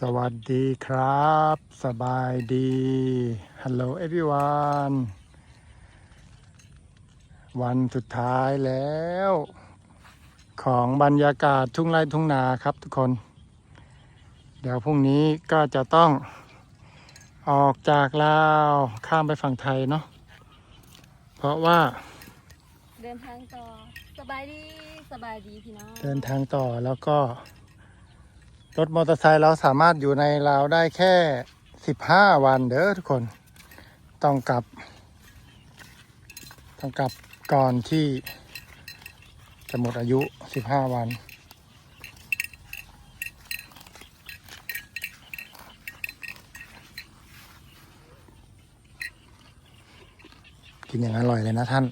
สวัสดีครับ สบายดี Hello everyone วันสุดท้ายแล้ว ของบรรยากาศทุ่งไร่ทุ่งนาครับทุกคน เดี๋ยวพรุ่งนี้ก็จะต้องออกจากลาวข้ามไปฝั่งไทยเนาะเพราะว่า เดินทางต่อ สบายดี สบายดีพี่น้อง เดินทางต่อแล้วก็ รถมอเตอร์ไซค์เราสามารถอยู่ในลาวได้แค่สิบห้าวันเด้อทุกคน ต้องกลับ ต้องกลับก่อนที่จะหมดอายุสิบห้าวันกินอย่างอร่อยเลยนะท่าน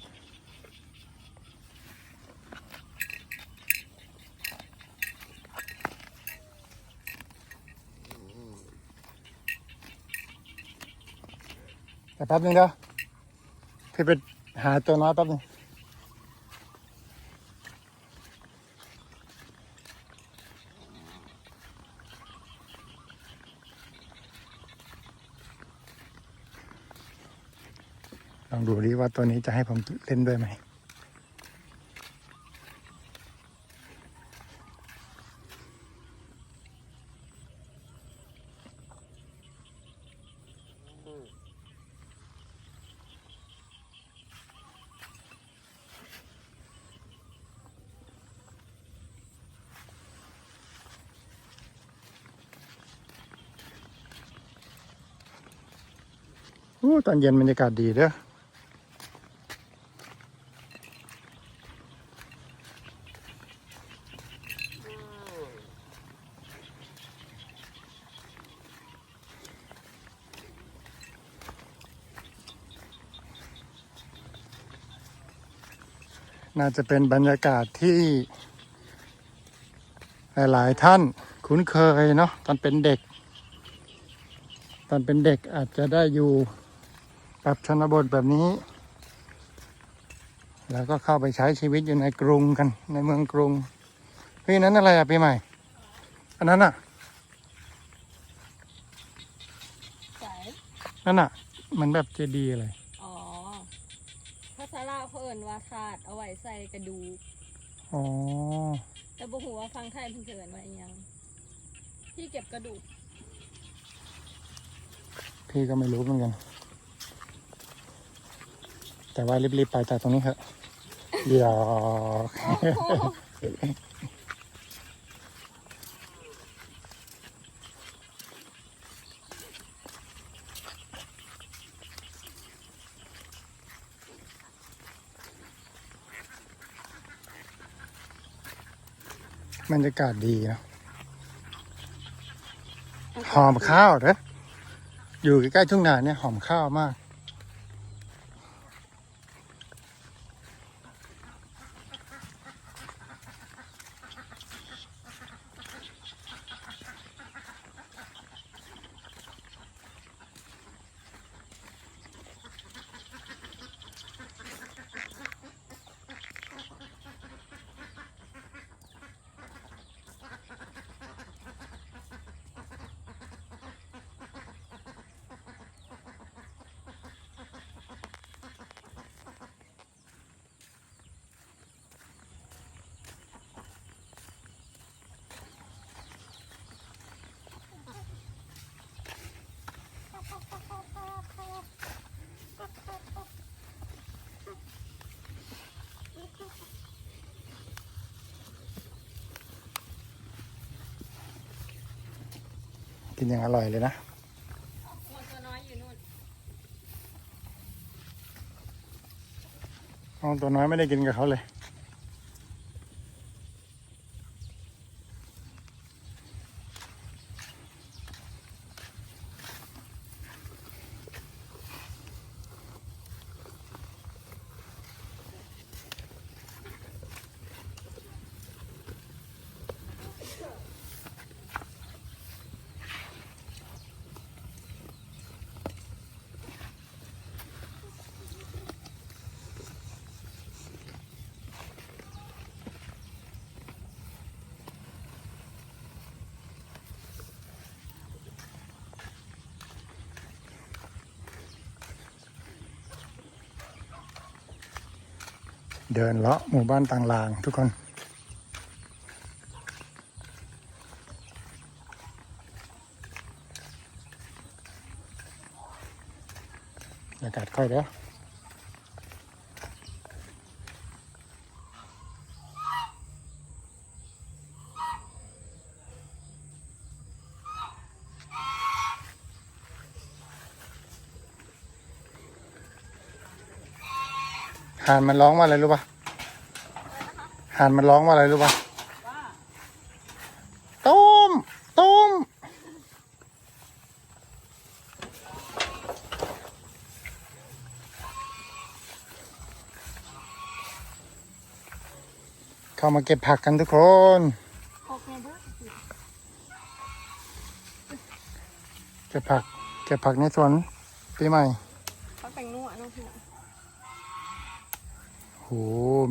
ป๊บนึงเด้อพี่ไปหาตัวน้อยแป๊บนึงลองดูดิว่าตัวนี้จะให้ผมเล่นด้วยไหม ตอนเย็นบรรยากาศดีเด้อน่าจะเป็นบรรยากาศที่ หลาย ๆ ท่านคุ้นเคยเนาะตอนเป็นเด็ก ตอนเป็นเด็กอาจจะได้อยู่ แบบชนบทแบบนี้ แล้วก็เข้าไปใช้ชีวิตอยู่ในกรุงกันในเมืองกรุงพี่นั้นอะไรอะปีใหม่ อันนั้นอะสายนั่นอะมันแบบเจดีย์อะไรอ๋อภาษาลาวเขาเอิ่นว่าถาดเอาไว้ใส่กระดูกอ๋อแต่บ่ฮู้ว่าฟังไทยเพิ่นสิเอิ้นว่าอีหยังที่เก็บกระดูก พี่ก็ไม่รู้เหมือนกัน แต่ว่ารีบๆไปจากตรงนี้เถอะเดี๋ยวโอ้โหบรรยากาศดีเนอะหอมข้าวเด้ออยู่ใกล้ๆทุ่งนาเนี่ยหอมข้าวมาก กินอย่างอร่อยเลยนะห้องตัวน้อยไม่ได้กินกับเขาเลย เดินเลาะหมู่บ้านต่างลางทุกคน อากาศค่อยเด้อ ห่านมันร้องว่าอะไรรู้ปะห่านมันร้องว่าอะไรรู้ปะว่าต้มตุ้มเข้ามาเก็บผักกันทุกคนเก็บผัก เก็บผักในสวนปีใหม่เขาแต่งนัวน้องพี่น้องโห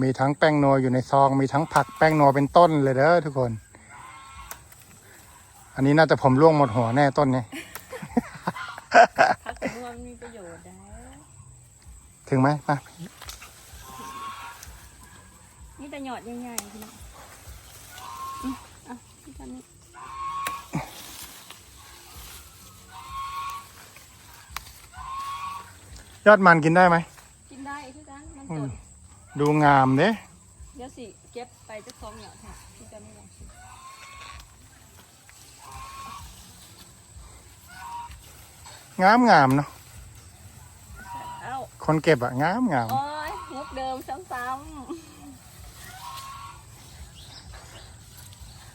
มีทั้งแป้งนัวอยู่ในซอง มีทั้งผักแป้งนัวเป็นต้นเลยเด้อทุกคน อันนี้น่าจะผมร่วงหมดหัวแน่ต้นนี้พักแต่นัวมันมีประโยชน์นะถึงไหมมานี่แต่หยอดใหญ่ๆพี่น้องอืมอะพี่ทำนี่ยอดมันกินได้ไหม กินได้คือกันมัน อื ส ม ดดูงามเด้เดี๋ยวสิเก็บไปจะซองหยอดค่ะพี่จะไม่ลองชิมงามงามเนาะเอ้าคนเก็บอะงามงามโอ้ยมุกเดิมซ้ำ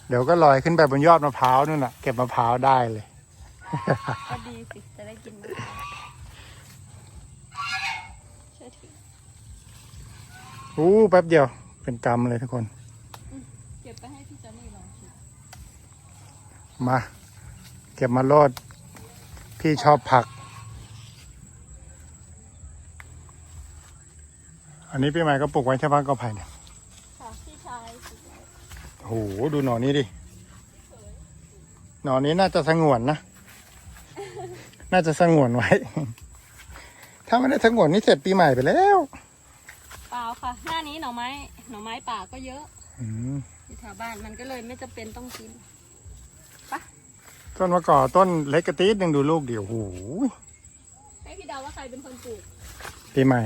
เดี๋ยวก็ลอยขึ้นไปบนยอดมะพร้าวนู่นน่ะ เก็บมะพร้าวได้เลย ๆก็ดีสิจะได้กินมะพร้าวเชื่อถือ อู้แป๊บเดียว เป็นกรรมเลยทุกคน เก็บไปให้พี่จอนนี่ลองชิมมา เก็บมาโลด พี่ชอบผัก อันนี้พี่ใหม่ก็ปลูกไว้ใช่ปะกอไผ่เนี่ยค่ะพี่ชายสุดยอดโอ้โหดูหนอนนี้ดิ หนอนนี้น่าจะสงวนนะ น่าจะสงวนไว้ ถ้าไม่ได้สงวนนี่เสร็จปีใหม่ไปแล้วเปล่าค่ะ หน้านี้หน่อไม้ หน่อไม้ป่าก็เยอะอืมอยู่แถวบ้านมันก็เลยไม่จำเป็นต้องกินต้นมะกอกต้นเล็กกระตีดยังดูลูกเดียวโอ้โหให้พี่เดาว่าใครเป็นคนปลูกปีใหม่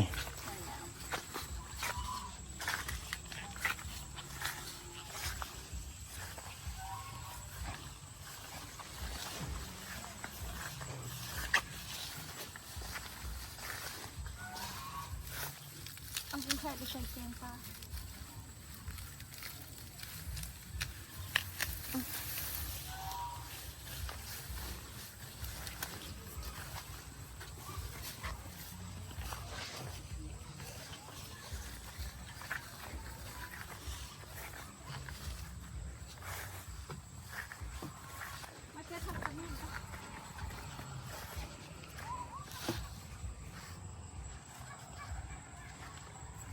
เอาคุณแค่ไปใส่เกงค่ะ มาเจอทำกันนี่ค่ะ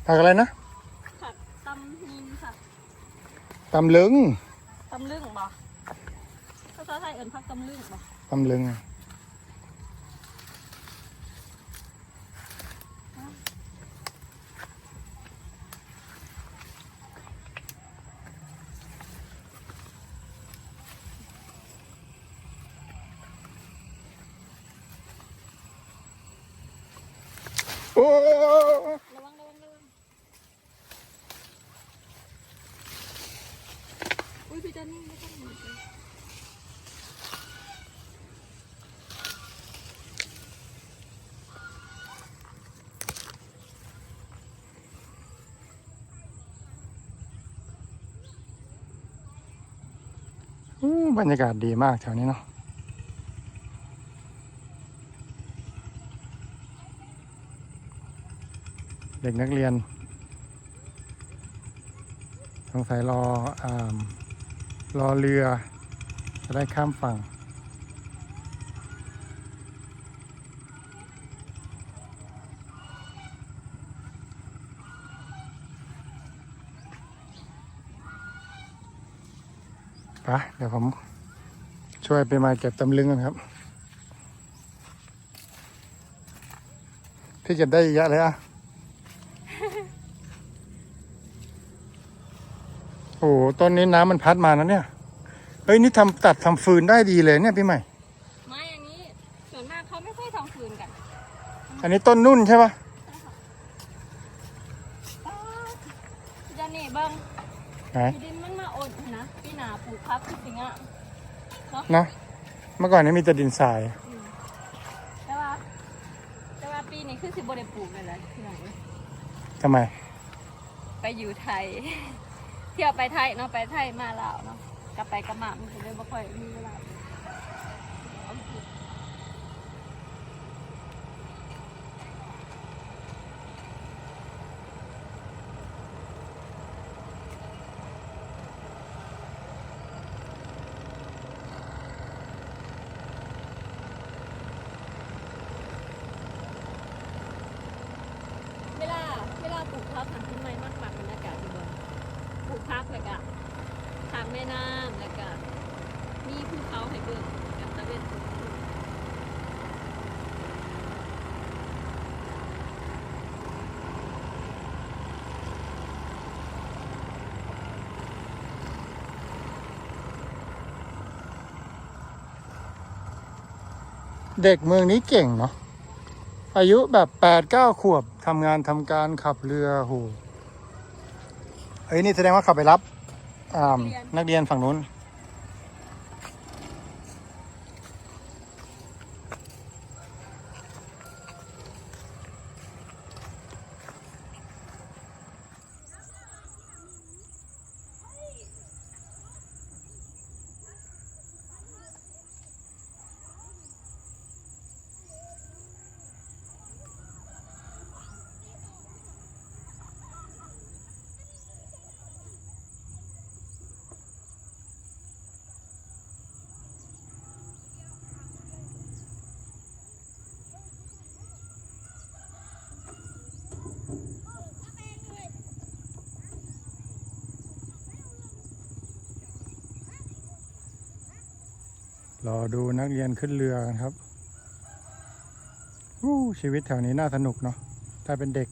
ผักอะไรนะผักตำนินค่ะตำลึงตำลึงบ่ภาษาไทยเอิ้นผักตำลึงบ่ตำลึงโอ้ ระวังระวังระวังอุ้ยพี่เจนนี่ไม่ต้องหนีเลย อู้ บรรยากาศดีมากแถวนี้เนาะเด็กนักเรียนสงสัยรออรอเรือจะได้ข้ามฝั่ง ไปเดี๋ยวผมช่วยไปมาเก็บตำลึงกันครับ พี่เก็บได้เยอะเลยอะ โอ้โหต้นนี้น้ำมันพัดมานะเนี่ย เฮ้ย นี่ทำตัดทำฟืนได้ดีเลยเนี่ยพี่ใหม่ ไม้อันนี้ส่วนมากเขาไม่ค่อยทำฟืนกัน อันนี้ต้นนุ่นใช่ปะป๊าดจะนี่เบิ้งไหนที่ดินมันมาอดนะพี่หนาปลูกพักคือสิงอะ เนาะเมื่อก่อนนี้มีแต่ดินทรายอืมแต่ว่า แต่ว่าปีนี้คือสิบได้ปลูกเลยแหละพี่หน่อยทำไม ไปอยู่ไทย เที่ยวไปไทยเนาะไปไทยมาลาวเนาะกลับไปกลับมามันก็เลยไม่ค่อยมีเวลา เวลาเวลาปลูกพักทำต้นไม้มากมากบรรยากาศดีบนปลูกพักแล้วก็ทางแม่น้ำแล้วก็มีภูเขาให้เบิ่งกับตะเวนตกดิน เด็กเมืองนี้เก่งเนาะอายุแบบแปดเก้าขวบทำงานทำการขับเรือโหเฮ้ยนี่แสดงว่าขับไปรับนักเรียนฝั่งนู้น รอดูนักเรียนขึ้นเรือกันครับอู้ชีวิตแถวนี้น่าสนุกเนาะถ้าเป็นเด็ก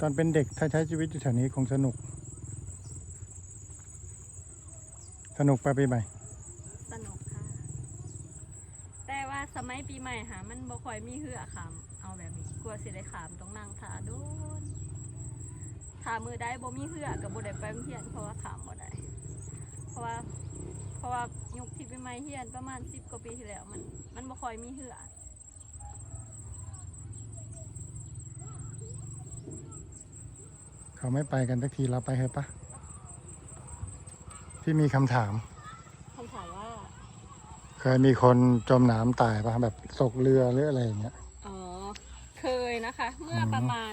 ตอนเป็นเด็กถ้าใช้ชีวิตอยู่แถวนี้คงสนุก สนุกไปปีใหม่สนุกค่ะ แต่ว่าสมัยปีใหม่หามันบ่ค่อยมีเหือขามเอาแบบนี้กลัวสิได้ขามต้องนั่งท่าโดนท่ามือได้บ่มีเหือกับบ่ได้ไปโรงเรียนเพราะว่าขามบ่ได้ ราะว่า เพราะว่ายุคที่ปีใหม่เฮียนประมาณ10กว่าปีที่แล้ว มันมันบ่ค่อยมีเหือเขาไม่ไปกันสักทีเราไปเถอะปะพี่มีคำถาม คำถามว่า เคยมีคนจมน้ำตายปะแบบตกเรือหรืออะไรอย่างเงี้ยอ๋อเคยนะคะ เมื่ออมประมาณ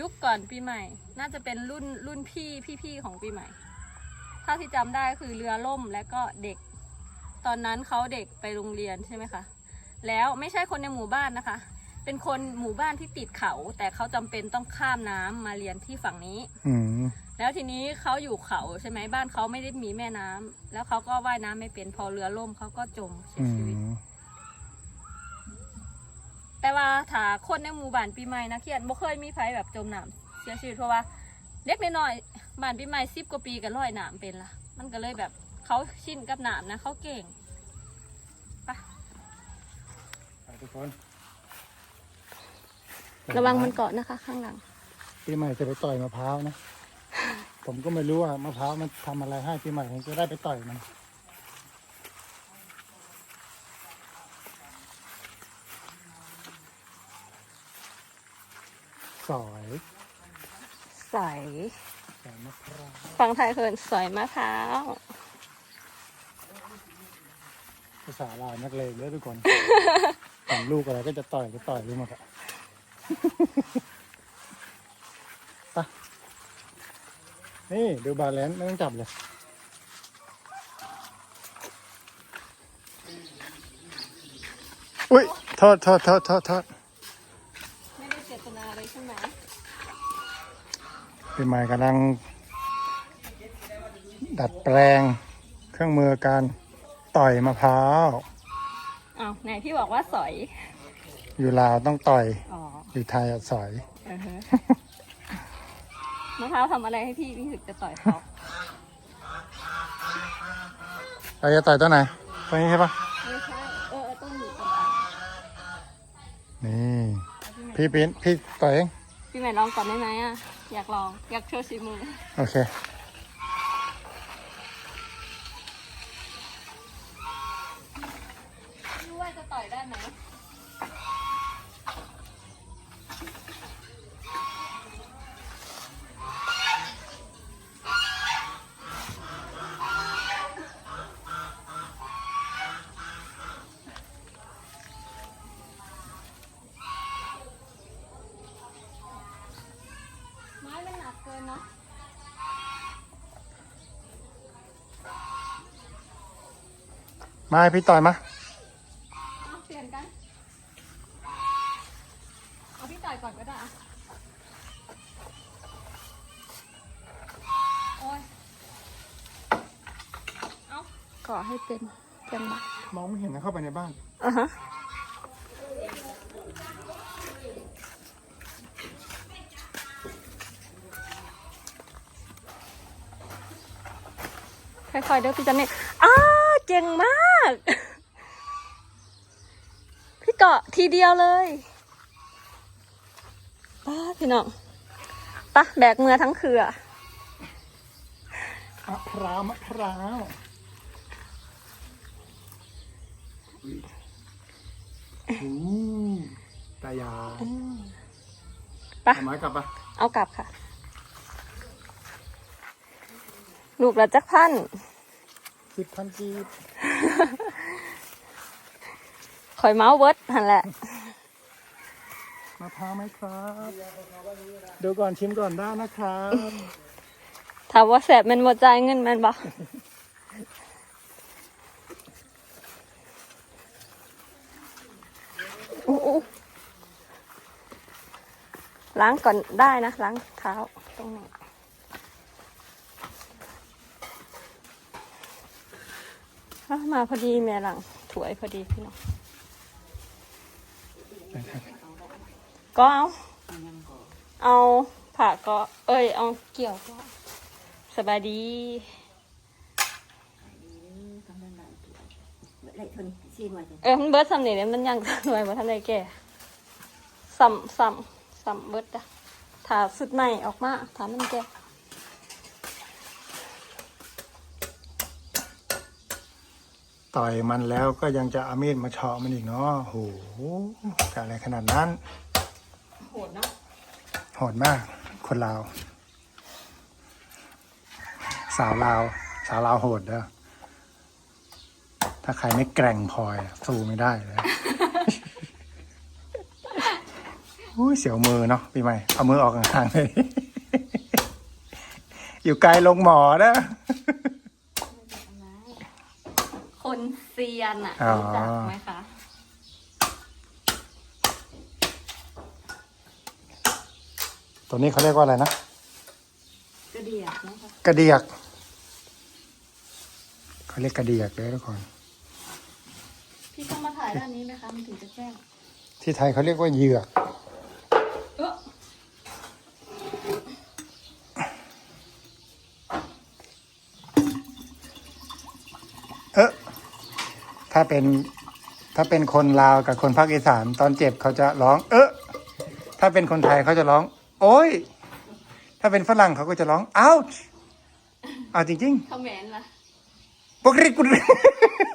ยุคก่อนปีใหม่ น่าจะเป็นรุ่นรุ่นพี่พี่ๆของปีใหม่ เท่าที่จำได้คือเรือล่มและก็เด็ก ตอนนั้นเขาเด็กไปโรงเรียนใช่ไหมคะ แล้วไม่ใช่คนในหมู่บ้านนะคะ เป็นคนหมู่บ้านที่ติดเขา แต่เขาจำเป็นต้องข้ามน้ำมาเรียนที่ฝั่งนี้ อืมแล้วทีนี้เขาอยู่เขาใช่ไหมบ้านเขาไม่ได้มีแม่น้ำแล้วเขาก็ว่ายน้ำไม่เป็นพอเรือล่มเขาก็จมเสียอืชีวิตมแต่ว่าถ้าคนในหมู่บ้านปีใหม่นะเขียนบ่เคยมีไผแบบจมน้ำเสียชีวิตเพราะว่าเด็กน้อยๆ บ้านปีใหม่สิบกว่าปีก็ลอยน้ำเป็นละมันก็เลยแบบเขาชินกับน้ำนะเขาเก่งไปทุกคนระวังมันเกาะนะคะ ข้างหลังปีใหม่จะไปต่อยมะพร้าวนะ ผมก็ไม่รู้ว่ามะพร้าวมันทำอะไรให้ปีใหม่ผมจะได้ไปต่อยมันสอยสอยส อยมะพร้าวฟังไทยเคินสอยมะพร้าวภาษาลาวนักเลงด้วยทุกคนต่ลูกอะไรก็จะต่อยก็ต่อยรู้หมดอะไปนี่ดูบาแลนซ์ไม่ต้องจับเลยอุ้ยโทษโทษโทษโทษโทษ ไม่ได้เจตนาเลยใช่ไหม ปีใหม่กำลัง ดัดแปลงเครื่องมือการต่อยมะพร้าวอ้าวไหนพี่บอกว่าสอย อยู่ลาวต้องต่อย อ๋ออยู่ไทยอะสอยอือฮะมะพร้าวทำอะไรให้พี่พี่ถึกจะต่อยเขาเราจะต่อยตัวไหนตัวนี้ใช่ปะไม่ใช่เออเออต้องอยู่ตรงกลางนี่เอาพี่ใหม่พี่ปิ้นพี่ต่อยเองพี่ใหม่ลองก่อนได้ไหมอะ อยากลอง อยากโชว์สีมือ โอเครู้ว่าจะต่อยได้ไหม มาให้พี่ต่อยมาเอาเปลี่ยนกัน เอาพี่ต่อยก่อนก็ได้อะโอ้ย เอาก่อให้เป็นจังหวะมองไม่เห็นนะเข้าไปในบ้าน อะฮะ ค่อยๆเด้อพี่จันนี่อ้าเก่งมาก พี่เกาะทีเดียวเลยป้าพี่น้องปะแบกเมือทั้งเครือมะพร้าวมะพร้าวอู้ตายาวไปเอาไม้กลับปะเอากลับค่ะ ลูกละจักพันสิบพันกีบ คอยเมาส์เวิร์ดหันแหละมะพร้าวไหมครับ ดูก่อนชิมก่อนได้นะครับ ถามว่าแสบแมันบ่จ่ายเงินแมันบ่อู้อู้ล้างก่อนได้นะ ล้างเท้าตรงนี้ อะมาพอดีแม่หลังถวยพอดีพี่น้องก็เอา เอาผ่าก็เอ้ย เอาเกี่ยวก็สบายดี lại thuần xin ngoài thì เออมันเบิร์ดซ้ำนี่เนี่ยมันยังหน่วยมาทันได้แก่ซ้ำซ้ำซ้ำเบิร์ดจ้ะถ้าสุดใหม่ออกมาถ้ามันแก่ ต่อยมันแล้วก็ยังจะเอามีดมาเฉาะมันอีกเนาะโหกอะไรขนาดนั้น โหดเนาะโหดมาก คนลาว สาวลาว สาวลาวโหดเด้อถ้าใครไม่แกร่งพออะสู้ไม่ได้เลยอุ้ยเสียวมือเนาะพี่ใหม่ เอามือออกห่างๆเลย อยู่ไกลลงหมอนะ คนเซี ยนอะอ๋อ รู้จักไหมคะตัวนี้เขาเรียกว่าอะไรนะ cái đìa nó thôi กระเดียก เขาเรียกกระเดียกเลยทุกคน พี่ต้องมาถ่ายด้านนี้ไหมคะมันถึงจะแจ้งที่ไทยเขาเรียกว่าเหยือก เออ เออ ถ้าเป็นถ้าเป็นคนลาวกับคนภาคอีสานตอนเจ็บเขาจะร้อง เออถ้าเป็นคนไทยเขาจะร้อง โอ้ย ถ้าเป็นฝรั่งเขาก็จะร้อง อ้าวเอาจริงคอมเมนต์ล่ะๆปกติกุล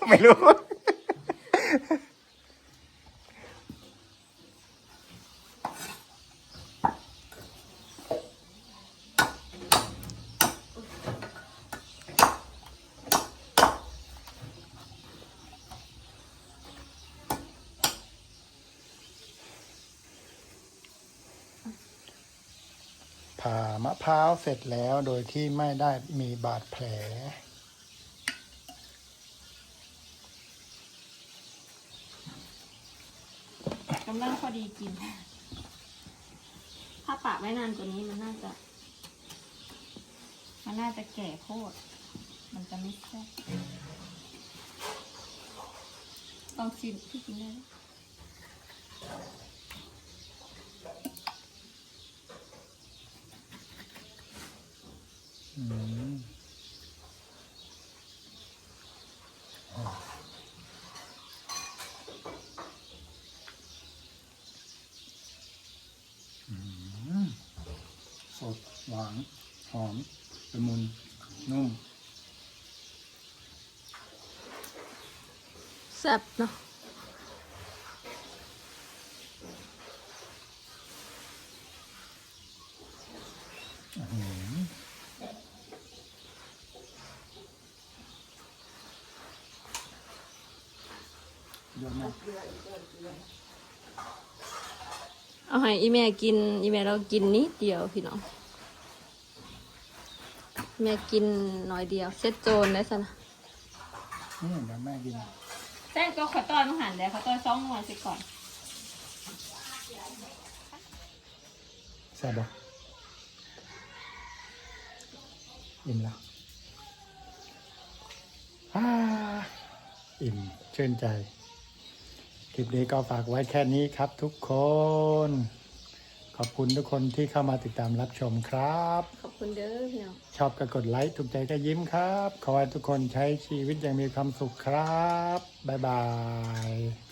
ไม่รู้ ผ่ามะพร้าวเสร็จแล้วโดยที่ไม่ได้มีบาดแผล กำลังพอดีกิน ถ้าปะไว้นานกว่านี้มันน่าจะ มันน่าจะแก่โคตรมันจะไม่แซ่บลองชิมพี่กินได้ สดหวานหอมเป็นมุนนุ่มแซ่บเนาะ ให้อีแม่กิน อีแม่เรากินนิดเดียวพี่น้อง แม่กินน้อยเดียวเซ็ตโจนได้ซะนะนี่เดี๋ยวแม่กินแซ่ก็ขอต้อนมาหันแล้วขอต้อนสองหน่วยสิก่อน แซ่บปะอิ่มแล้วอ่าอิ่มชื่นใจ คลิปนี้ก็ฝากไว้แค่นี้ครับทุกคน ขอบคุณทุกคนที่เข้ามาติดตามรับชมครับ ขอบคุณเด้อพี่น้องชอบก็กดไลค์ถูกใจก็ยิ้มครับ ขอให้ทุกคนใช้ชีวิตอย่างมีความสุขครับ บ๊ายบาย